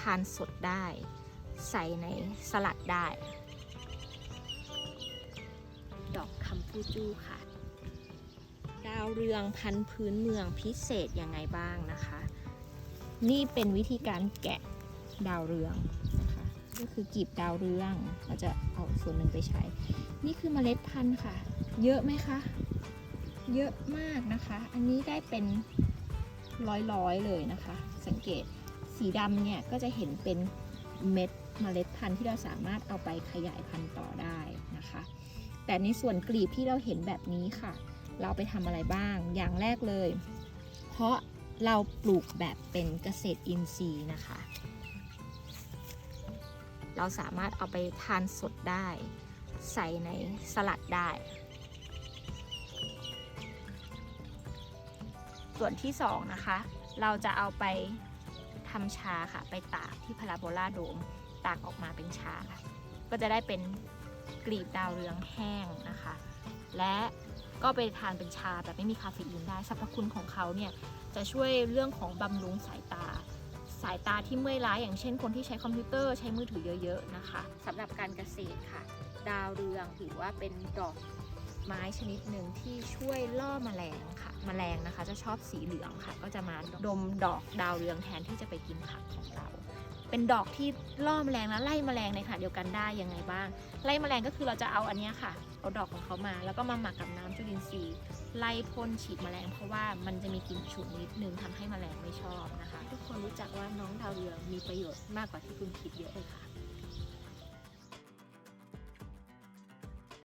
ทานสดได้ ใส่ในสลัดได้ ดอกคำพูจูค่ะ ดาวเรืองพันธุ์พื้นเมืองพิเศษยังไงบ้างนะคะ นี่เป็นวิธีการแกะดาวเรืองนะคะ ก็คือกีบดาวเรืองเราจะเอาส่วนหนึ่งไปใช้ นี่คือเมล็ดพันธุ์ค่ะ เยอะไหมคะเยอะมากนะคะ อันนี้ได้เป็นร้อยๆเลยนะคะ สังเกต สีดำเนี่ยก็จะเห็นเป็นเม็ดเมล็ดพันธุ์ที่เราสามารถเอาไปขยายพันธุ์ต่อได้นะคะ แต่ในส่วนกลีบที่เราเห็นแบบนี้ค่ะ เราไปทำอะไรบ้าง อย่างแรกเลย เพราะเราปลูกแบบเป็นเกษตรอินทรีย์นะคะ เราสามารถเอาไปทานสดได้ ใส่ในสลัดได้ ส่วนที่สองนะคะ เราจะเอาไป ทำชาค่ะ ไปตากที่พาราโบลาโดม ตากออกมาเป็นชาก็จะได้เป็นกลีบดาวเรืองแห้งนะคะ และก็ไปทานเป็นชาแบบไม่มีคาเฟอีนได้สรรพคุณของเขาเนี่ยจะช่วยเรื่องของบำรุงสายตา สายตาที่เมื่อยล้าอย่างเช่นคนที่ใช้คอมพิวเตอร์ใช้มือถือเยอะ ๆ นะคะสำหรับการเกษตรค่ะ ดาวเรืองถือว่าเป็นดอก ไม้ชนิดหนึ่งที่ช่วยล่อแมลงค่ะแมลงนะคะ จะชอบสีเหลืองค่ะ ก็จะมาดมดอกดาวเรืองแทนที่จะไปกินผักของเรา เป็นดอกที่ล่อแมลงและไล่แมลงในขณะเดียวกันได้ยังไงบ้าง ไล่แมลงก็คือเราจะเอาอันนี้ค่ะเอาดอกของเขามา แล้วก็มาหมักกับน้ำจุลินทรีย์ไล่พ่นฉีดแมลง เพราะว่ามันจะมีกลิ่นฉุนนิดนึงทำให้แมลงไม่ชอบนะคะ ทุกคนรู้จักว่าน้องดาวเรืองมีประโยชน์มากกว่าที่คุณคิดเยอะเลยค่ะ